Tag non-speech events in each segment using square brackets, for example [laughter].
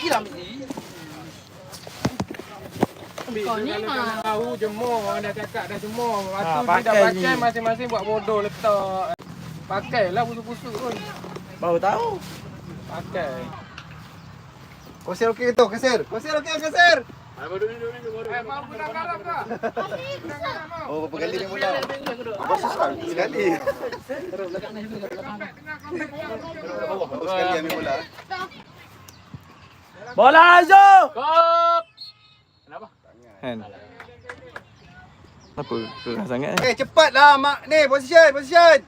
Pergi lah ambil ni. Kau ni mah. Tahu jemur dah cakap dah jemur. Lepas Ha, tu dia dah pakai pakai ni. masing-masing buat bodoh letak. Pakailah busuk-busuk pun. Baru tahu. Pakai. Kosir okey tu, kosir. Kosir okey, kosir. Eh, mau pedang garam tak? Oh, berapa kali dia mula? Bos sekali. Sekali. Bagus sekali ambil bola. Bola Azul. Kop. Kenapa? Kan? Apa keras sangat eh? Eh, cepatlah mak ni, position, position.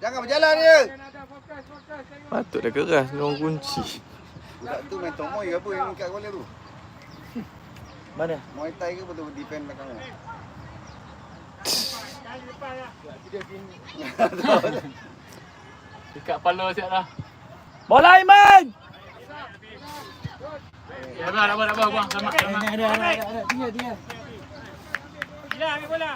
Jangan berjalan dia. Patut dah keras ni orang kunci. Budak tu main tomoy ke apa yang kat kepala tu? Mana? Muay Thai ke betul defend belakang tu? Dekat kepala siap dah. Bola Iman. Ya, dah, dah, dah, buang. Selamat, selamat. Ada ada ada. Tinggal tinggal. Gila, ambil bola.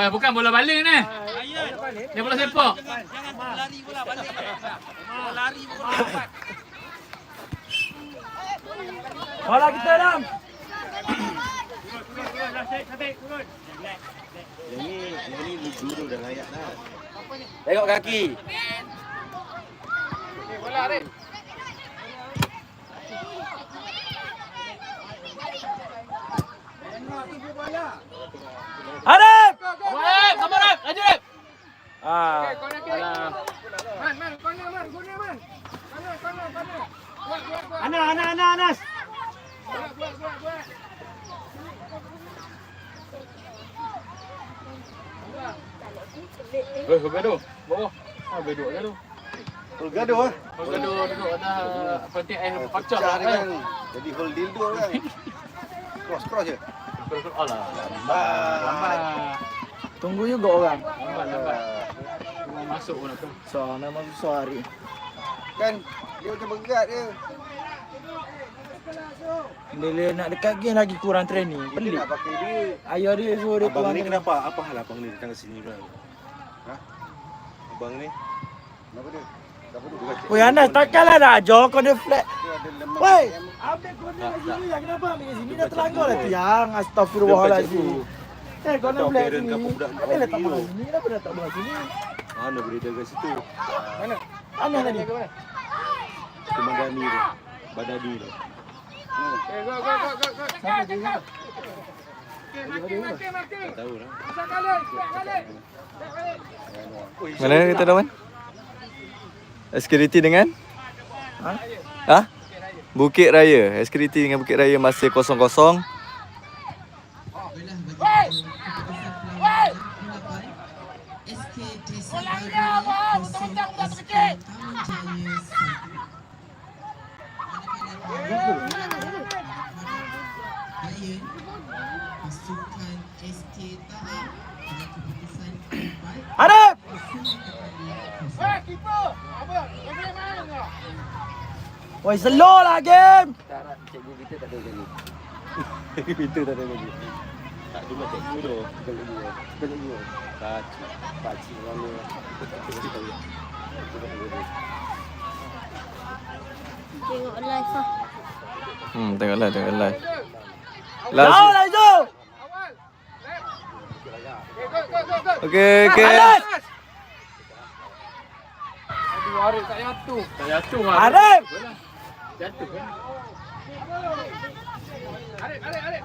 Eh, bukan bola baling ni. Dia bola sepak. Bola kita dalam. Yang ni, yang ni dulu dah layak dah. Tengok kaki. Bola, Arif. Arif. Arif, sama Arif. Laju, Arif. Ah. Corner kiri. Man, man, corner, man. Corner, man. Corner, corner, corner. Ana ana ana Anas. Buat, buat, buat, buat. Eh, gaduh. Bawah. Ah, gaduh, gaduh. Hol gaduh ah. Gaduh, duduk dah petik air pacak Pecah lah kan. kan. Jadi hol dildo kan. Cross cross je. Alah. Lambat. Lambat. Tunggu juga orang. Lambat, lambat. Masuk pun aku. So, memang susah hari. Kan dia macam berat dia. Bila nak dekat game lagi kurang training. Dia Pelik. nak pakai dia. Ayah dia suruh dia Abang kurang ni kenapa? Apa hal abang ni datang ke sini bro? Ha? Abang ni? Kenapa dia? Kenapa Woi Anas takkanlah nak ajar kau dia flat. Woi, ambil kau ni kat sini lah. Kenapa ambil kat sini? Dah terlanggar lah tiang. Astagfirullahaladzim. Eh, kau nak belah parent sini. ni? Kenapa letak belah sini? Kenapa letak belah sini? Mana boleh jaga situ? Mana? Anas tadi. Kemandani tu. Badani tu. Mana kita dah man? Security dengan? Ha? Bukit Raya. Security dengan Bukit Raya masih kosong-kosong. Eh, keeper. Apa? Kau boleh main ke? Woi, slow lah game. Pintu [laughs] tak ada lagi. Tak cuma cikgu tu. Bukan lagi. Bukan lagi. Pakcik. Pakcik mana. Tengok live lah. Hmm, tengoklah, tengoklah. Jauh Last. lah Zul. Awal. Left. Okay, go, go, go, go. Okey, okey. Anas! Aduh, Arif tak jatuh. Tak jatuh, Arif! Jatuh kan? Arif, Arif, Arif.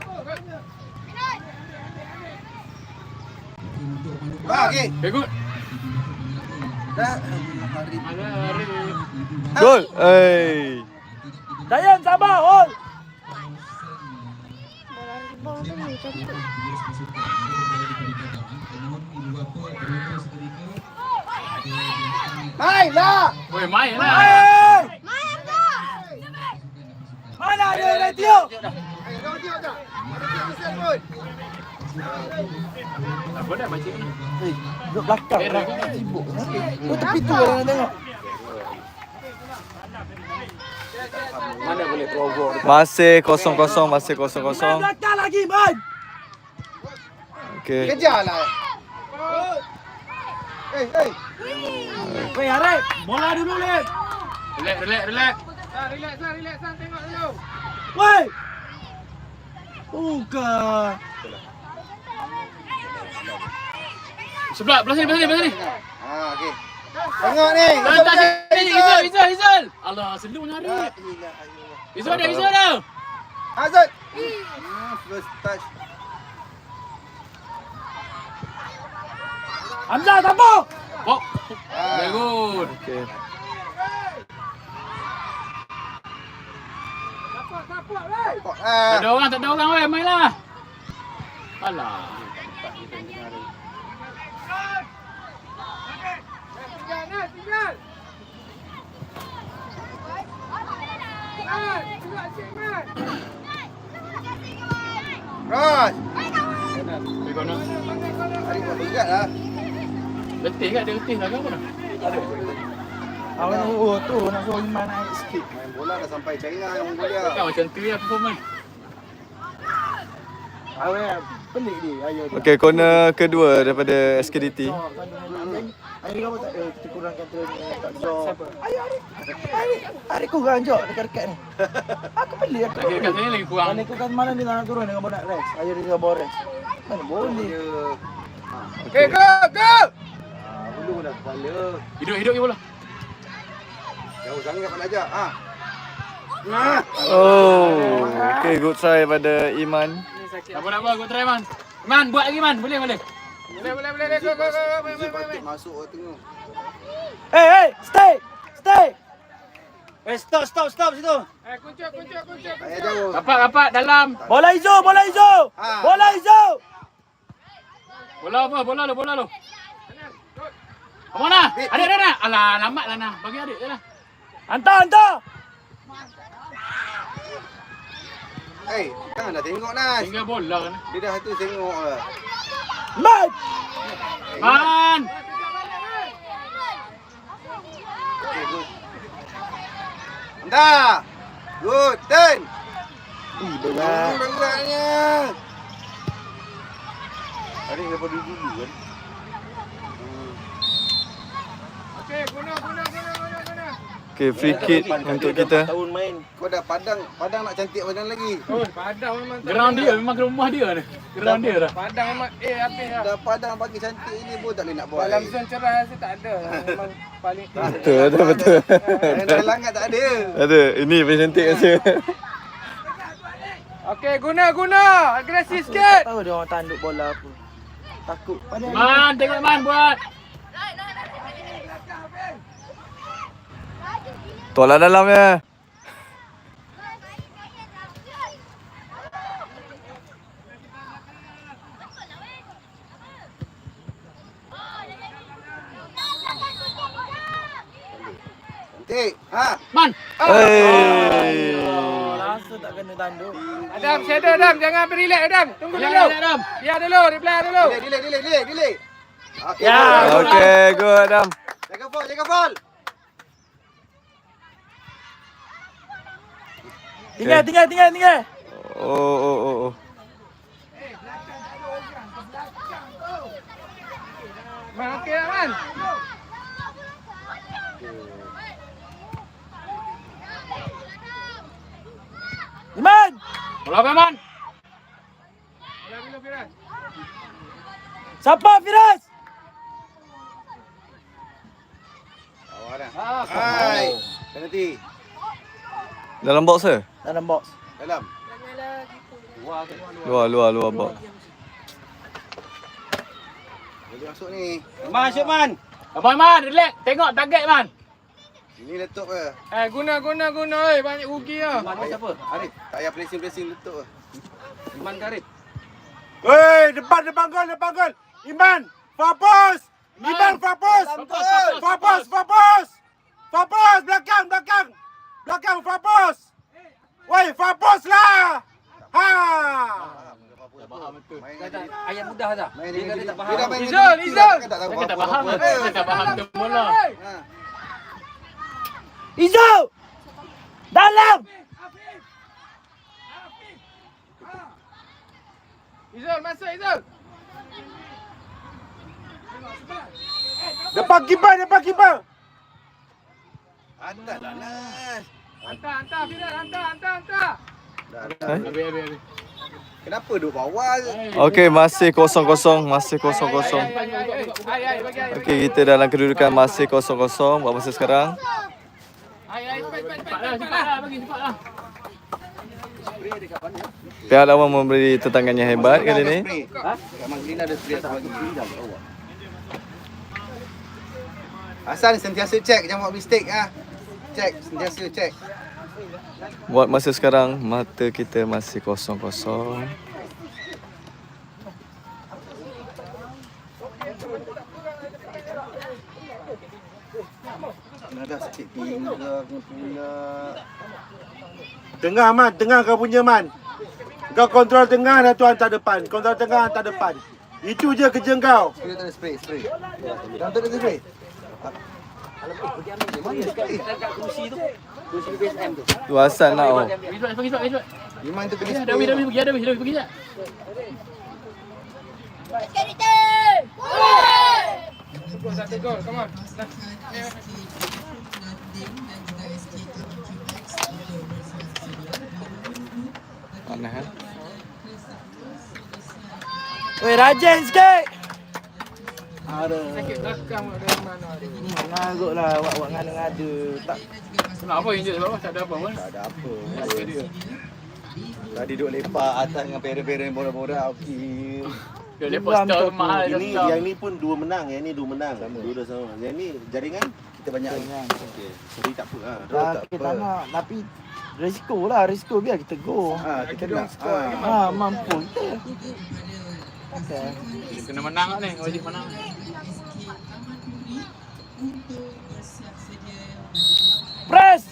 Ah, okey. Okay, good. Dah. Arif? Gol. Eh. Dayan sabar, hold. Bola ribau tu ni cantik. Hai lah. Main lah. Hey! Mana ada radio? Eh? Ada pilihan pun. Apa dah baca ni? Eh, duduk belakang lah. Sibuk. Kau tepi tu lah nak tengok. Mana boleh provoke Masih kosong-kosong, masih kosong-kosong. Belakang lagi, Man. Okey. Kejar Eh, eh. Weh, Arif, bola dulu, Lip. Relax, relax, relax. San, relax, relax, San. Tengok dulu. Weh. Bukan. Sebelah, belah sini, belah sini, belah sini. Ha, okey. Tengok ni. Tak, tak, sini, Izul, Izul, Izul. Allah, selu nari. Izul ada, Izul ada. Azad. Hmm, first touch. Hamzah, tambah. Oh, very good. Okay. Kok Tak ah. ada orang, tak ada orang, weh. Mainlah. Alah. Ros. Pergi kono. Hari buat berat lah. Letih kat dia, letih lah ke apa? Awak oh, tu nak suruh Iman naik sikit. Main bola dah sampai China yang Mongolia. Kan macam tu ya performance. Awak pelik dia, ayo dia. Okay, corner kedua daripada SKDT. Ayo kamu tak eh, kita kurangkan training eh, tak jog. Ayo Arif. Arif, Arif kurang jog dekat-dekat ni. Aku pelik aku. Lagi dekat sini lagi kurang. Mana aku kan malam dia nak turun dengan bonak Rex. Ayo dia dengan Borex. Mana boleh. Okay, go, go! Ah, bulu dah kepala. Hidup, hidup je bola. Jauh sangat nak ajak. Ha. Nah. Oh, okay, good try pada Iman. Tak apa, tak apa, aku try man. Man, buat lagi man. Boleh, boleh. Boleh, boleh, boleh. Go, go, go, go. Izzy patut masuk tengok. Hey, hey, stay. Stay. Eh, stop, stop, stop situ. Eh, kuncuk. Ayah jauh. Rapat, rapat, dalam. Bola hijau, bola hijau. Ah. Bola hijau. Bola apa? Bola lu, bola lu. Kamu mana? Adik, adik, adik. Alah, lambat lah nah. Bagi adik je lah. Hantar, hantar. Eh, jangan dah tengok Nas. Tinggal bola kan. Dia dah tu tengok lah. Man. Man! Okay, good. Dah. Good. Turn. Ih, berat. beratnya. Hari daripada dulu kan. Okey, guna, guna, guna, guna, guna. Okay, free kick untuk kita. Tahun main. Kau dah padang, padang nak cantik padang lagi. Oh, padang memang. Ground dia, memang rumah dia ni. Ground dia dah. Padang memang, eh, habis lah. Dah padang bagi cantik ni pun tak boleh nak buat. Dalam zon cerah saya tak ada. Memang paling Betul, betul, betul. Yang dalam langit tak ada. Ada, ini paling cantik rasa. Okey, guna, guna. Agresif sikit. tahu dia orang tanduk bola apa. Takut. Man, tengok Man buat. Tolak dalamnya. Cantik. Ha. Man. Hey. rasa tak kena tanduk. Adam, shadow Adam. Jangan ambil relax Adam. Tunggu dulu. Adam. Biar dulu, reply dulu. Delay, delay, delay, delay. Okey. Ya. Okay, good Adam. Jaga ball, jaga ball. Tinggal, tinggal, tinggal, tinggal. Oh, oh, oh, oh. Man, okey lah Man. Iman. Bola apa Man? Bola dulu Firas. Siapa Firas? Awak dah. Hai. Penalti. Dalam box ke? Dalam box. Dalam. Luar, luar, luar box. Boleh masuk ni. Masuk Man. Apa Man? Relax. Tengok target Man. Ini letup ke? Eh, guna, guna, guna. Eh, banyak rugi lah. siapa? Arif. Tak payah placing-placing letup ke? Iman Karif. Woi, depan, depan gol, depan gol. Iman, fokus. Iman, fokus. Fokus, Fokus, fokus. Fokus, belakang, belakang. Belakang, fokus. Woi, fokus lah. Ha. Dia. Ayat mudah dengan dia. Dia dah main dengan Izul, dia, Izul. dia Tak tak faham. Saya tak faham tu bola. Ha. Izo. Dalam. Izul, masuk Izul. Depan kiper, depan kiper. Hantar lah. Hantar, hantar, Firas. Hantar, hantar, hantar. Habis, habis, habis. Kenapa duduk bawah? Okey, masih kosong-kosong, masih kosong-kosong. Okey, kita dalam kedudukan masih kosong-kosong buat masa sekarang. Pihak lawan memberi tentangan yang hebat kali ni. Ha? Hasan sentiasa check jangan buat mistake ah. Check, sentiasa check. Buat masa sekarang mata kita masih kosong-kosong. Ada sikit tinggal pula. Tengah man, tengah kau punya man. Kau kontrol tengah dah tu hantar depan. Kontrol tengah hantar depan. Itu je kerja kau. Spray tak ada spray, spray. Tak ada spray. Mana spray? Tu asal nak oh. Iman tu kena spray. dah, dah, pergi, dah, dah, pergi sekejap. Mana eh? Weh, rajin sikit. Ada. Sakit belakang ada mana ada. Ngarut lah awak-awak ngada-ngada. Tak Kenapa yang dia bawah tak ada apa pun. Tak ada apa. Okey dia. Tadi duduk lepak atas dengan parent-parent borak-borak okey. Dia lepas stall mahal Ini yang ni pun dua menang, yang ni dua menang. Dua dah sama. Yang ni jaringan Kita banyak okey. Jadi tak apa ah. Draw tak, tak kita apa. nak. Tapi risiko lah. Risiko biar kita go. Ah, kita nak. Ha, Ah. mampu kita. Okay. Kena menang lah ni, wajib menang. Press!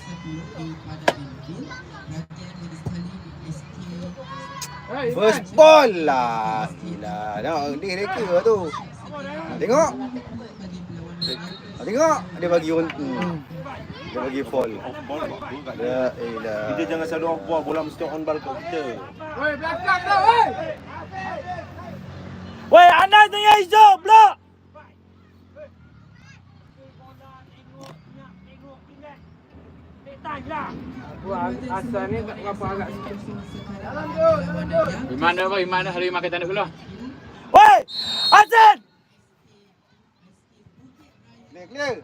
First ball lah. Gila. Tengok dia reka tu. Tengok. Tengok dia bagi on. Hmm. Dia bagi fall. Off ball kat dia. Ya elah. Kita jangan selalu off ball, bola mesti on ball kat kita. Woi, belakang dah, woi. Weh, Anas dengan Izzul, blok! Iman dah, apa? Iman dah. Hari makan tanda dulu. Weh, Hasan! Clear clear.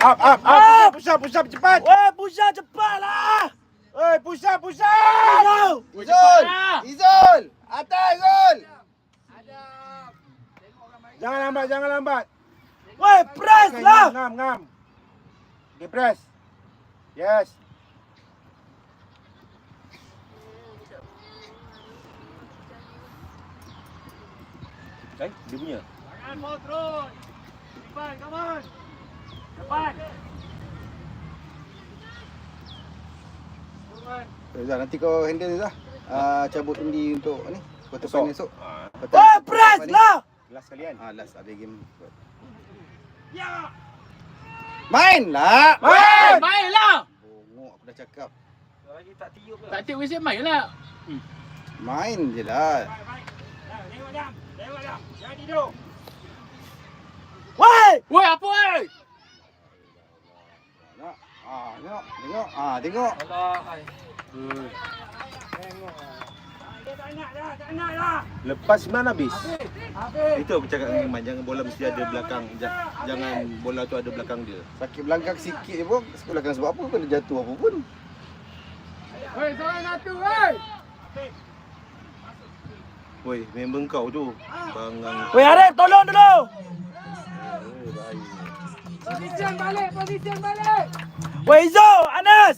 Up, up, up. Push up, push up, cepat. Weh, push up cepat lah. Weh, push up, push up. Izul. Izul. Atas Izul. Jangan lambat, jangan lambat. Weh, press lah. Ngam, ngam. Dia press. Yes. Kan? Dia punya. Eh, Zah, nanti kau handle Zah. Ah, cabut undi untuk ni. Quarter Esok. final esok. Ah, Quarter- Weh, press lah. last kalian. Ah, last habis game. Main lah. Main! Main lah! Bongok aku dah cakap. Tak tiup wesen main lah. Main je lah. Weh, Woi, apa woi? Tengok. Ah, tengok. Tengok. Ah, tengok. Lepas mana habis? Itu aku cakap dengan Iman, jangan bola mesti ada belakang. Ja- Jangan bola tu ada belakang dia. Sakit belakang sikit je pun. Sakit belakang sebab apa? Kena jatuh apa pun. Woi, seorang satu, woi. Woi, member kau tu. Bangang. weh Arif, tolong dulu. Position balik, position balik. Weh Izzul, Anas.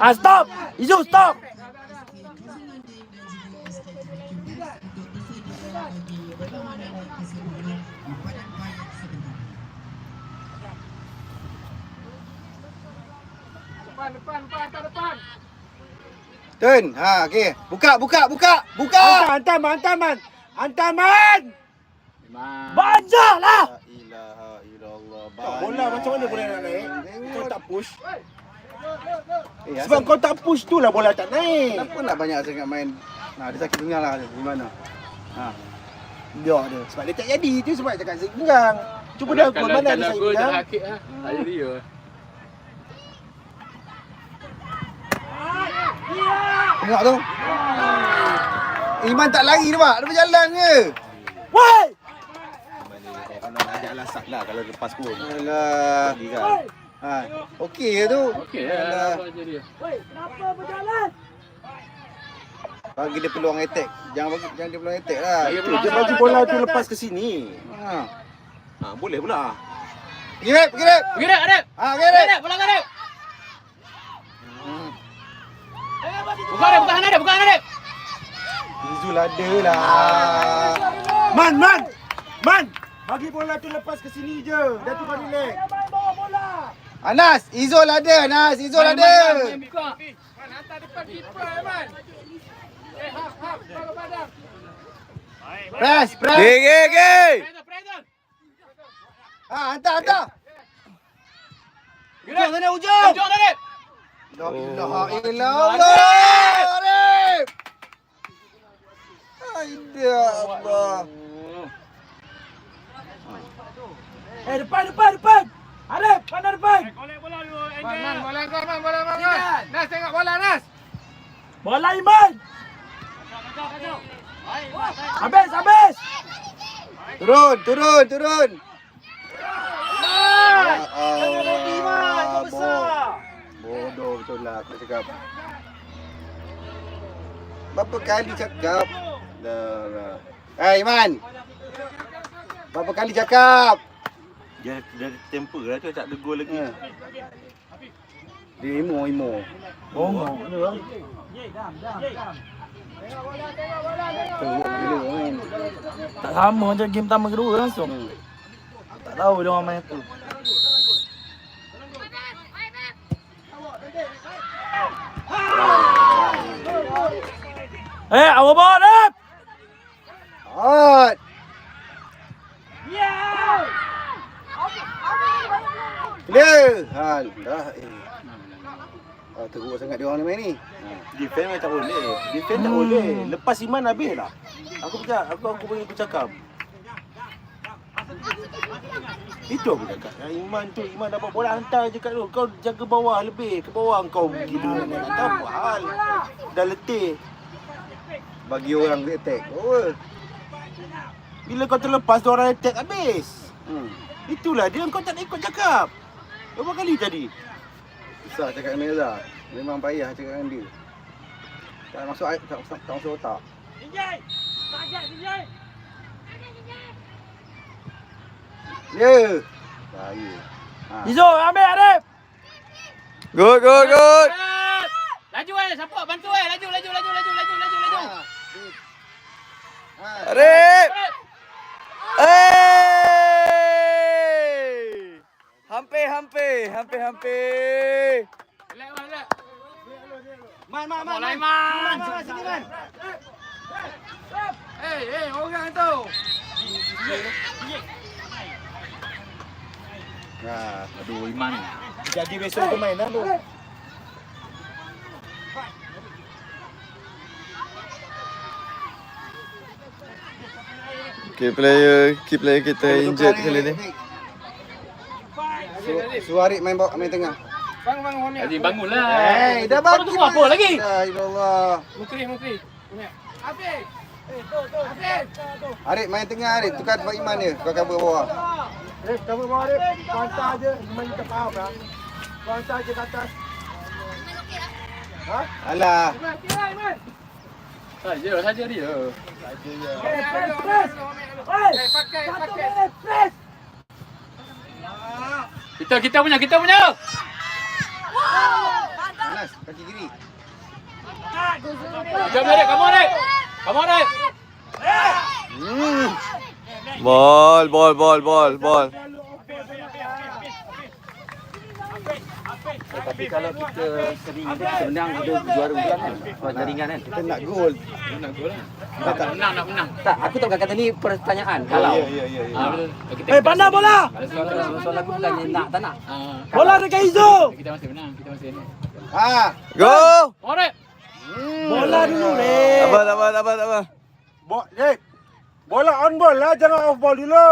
Ah, stop. Izzul, stop. Depan, depan, depan, atas depan. Turn. Ha, okey. Buka, buka, buka. Buka. Hantar, hantar, hantar, man. Hantar, man. Iman. Banyak lah. La ilaha. Bola macam mana boleh nak naik? Kau tak push. Eh, Sebab kau tak push tu lah bola tak naik. Kenapa nak banyak sangat main Nah, dia sakit pinggang lah. Di mana? Ha. Biar dia. Sebab dia tak jadi tu sebab dia cakap sakit pinggang. Cuba dah Kalau- gol mana ada kalau sakit gol tak pinggang. hakik lah. Tak jadi dia. Tengok tu. Iman tak lari tu pak. Dia berjalan je. Woi! Lasak lah kalau lepas pun. Alah. Lagi kan. Ha. Okey je tu. Okey Alah. lah. Apa je dia. Bagi dia peluang attack. Jangan bagi jangan dia peluang attack lah. Peluang dia bagi bola tu lepas ke sini. Ha. Ha, boleh pula. Pergi rep, pergi rep. Pergi Rep, Rep. Ha, pergi rep. Rep, bola ke Rep. Bukan Rep, bukan Hana Rep, bukan Hana Rep. Izul ada lah. Man, man. Man. Bagi bola tu lepas ke sini je. Dah tu kau relax. Anas, Izul ada. Anas, Izul Man, ada. man, man, buka. Press, press. Gay, gay, gay. Present, present. Ha, hantar, hantar. Rep. sana hujung. Hujung Rep. La ilaha illallah. Arif. Aida Allah. Eh depan depan depan. Arif, pandang depan. Man, bola kau, man, bola kau. man. Nas, tengok bola, Nas. Bola Iman. Habis, habis. Turun, turun, turun. Ya. Bodoh. Bodoh betul lah aku cakap. Berapa kali cakap? Dah lah. Eh, Iman. Berapa kali cakap? Dia dia temper lah tu tak ada gol lagi. Ha. Dia emo, emo. Bongong. Teruk gila kan. Tak sama macam game pertama kedua langsung. Hmm. Tak tahu dia orang main tu. Eh, awak bawa Arif. Hot. Hal. Dah. Eh. Oh, teruk sangat dia orang ni main ni. Ha. Defend tak boleh. Defend tak boleh. Lepas Iman habis lah. Aku cakap, aku aku bagi aku cakap. Itu aku cakap. Yang Iman tu, Iman dapat bola hantar je kat tu. Kau jaga bawah lebih. Ke bawah kau gila. Tak apa hal. Dah letih. Bagi orang dia attack. Oh. Bila kau terlepas, tu orang attack habis. Hmm. Itulah dia kau tak nak ikut cakap. Berapa kali tadi? Susah cakap dengan Mirza. Memang payah cakap dengan dia. Tak masuk air, tak, tak, tak masuk otak. Ya. Bahaya. Ha. Izo, ambil Arif. Good, good, good. Laju eh, support, bantu eh. Laju, laju, laju, laju, laju, laju, laju. Ha. Arif. Hey! Hampir, hampir, hampir, hampir. Relax, man, relax. Man, man, man, man. Man, sini man. Eh, eh, orang tu. Ha. Aduh, Iman. Jadi besok kau main lah tu. Okay, player, key player kita injured kali ni. Su Suarik main bawah main tengah. Azim, bangunlah. Eh, dah Kau bagi. tunggu apa lagi? La ilallah. Mukri, mukri. Arif main tengah Arif. Tukar tempat Iman dia. Kau cover bawah. Eh, kamu bawa dia. Kau hantar je. Iman kita faham lah. Kau hantar je ke atas. Alah. Saja, saja dia. Kita, kita punya, kita punya. Anas, kaki kiri. Jom, Rep. Come on, Rep. Come on, Rep. Hmm. Ball, ball, ball, ball, ball. Tapi kalau kita sering kita menang ada juara bulan kan. Buat jaringan kan. Kita nak gol. Nak gol lah. Nak menang, nak menang. Tak, aku tak kata ni pertanyaan. Kalau Ya, ya, ya. ya. Ah, betul. Kita- Eh, pandang bola. Soalan aku bukannya nak tak nak. Ah, Bola dekat Izo. kita masih menang, kita masih ni. Ha. Go! Rep. Hmm. Bola dulu. Tak apa, apa, apa, apa. Bo Rek. Bola on ball lah, jangan off ball dulu.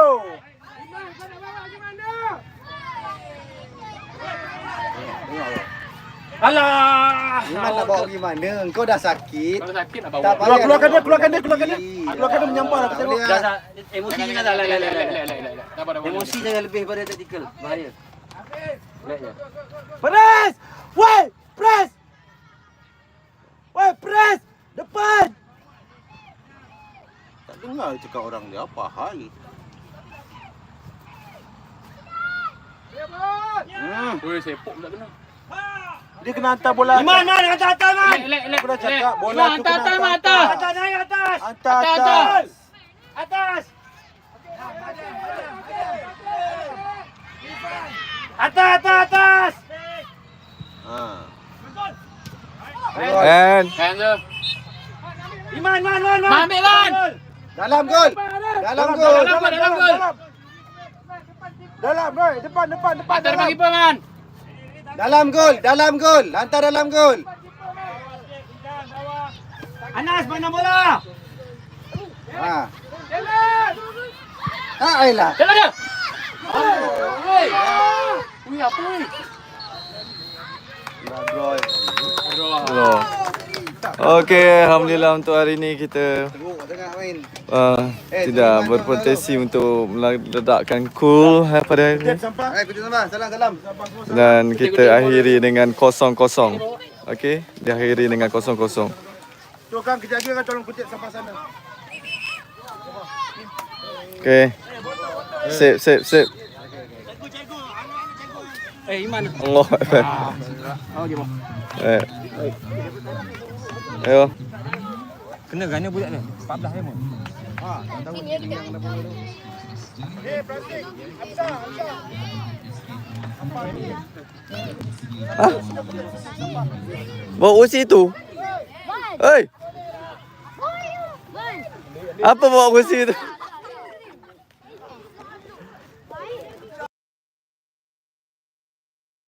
Alah. Iman nak bawa pergi mana? Kau dah sakit. Kalau sakit nak bawa. Tak Keluar, payah. keluarkan dia, keluarkan dia, keluarkan dia. Keluarkan dia menyampah. Dah, dah. Emosi Jangan, jangan dah. apa. Emosi jangan lebih pada taktikal. Bahaya. Je. Press! Woi, press! Woi, press! Depan! Tak dengar cakap orang dia apa hal. Hmm. Oi, sepok pula kena. Dia kena hantar bola. Iman, Iman, hantar atas, Iman. Aku dah cakap bola Iman, tu hantar kena atas, Iman, hantar atas. atas. naik atas. Hantar Atas, atas. atas. Atas. Atas, atas, atas. Ha. And Hands up. Iman, Iman, Iman, Iman. Man, ambil, Man. Dalam gol. Dalam gol. dalam. dalam gol. Dalam, Roy. Depan, depan, depan. Hantar dalam. bagi Man. Dalam gol. Dalam gol. Hantar dalam gol. Anas, mana bola? Ha. Ha, ayolah. Jalan dia. Oi. Ui, apa ni? Draw. Okey, Alhamdulillah untuk hari ni kita Teruk tengah main. uh, tidak berpotensi untuk meledakkan cool eh, pada hari ni. Hai, kutip sampah. Salam, salam. Dan kita akhiri dengan kosong-kosong. Okey, diakhiri dengan kosong-kosong. Tu kan kejap lagi kan tolong kutip sampai sana. Okey. Sip, sip, sip. Eh, Iman. Allah. Oh, dia mau. Eh. Ayo. Kena gana budak ni. 14 lemon. Bawa usi tu. Hei, apa bawa usi tu?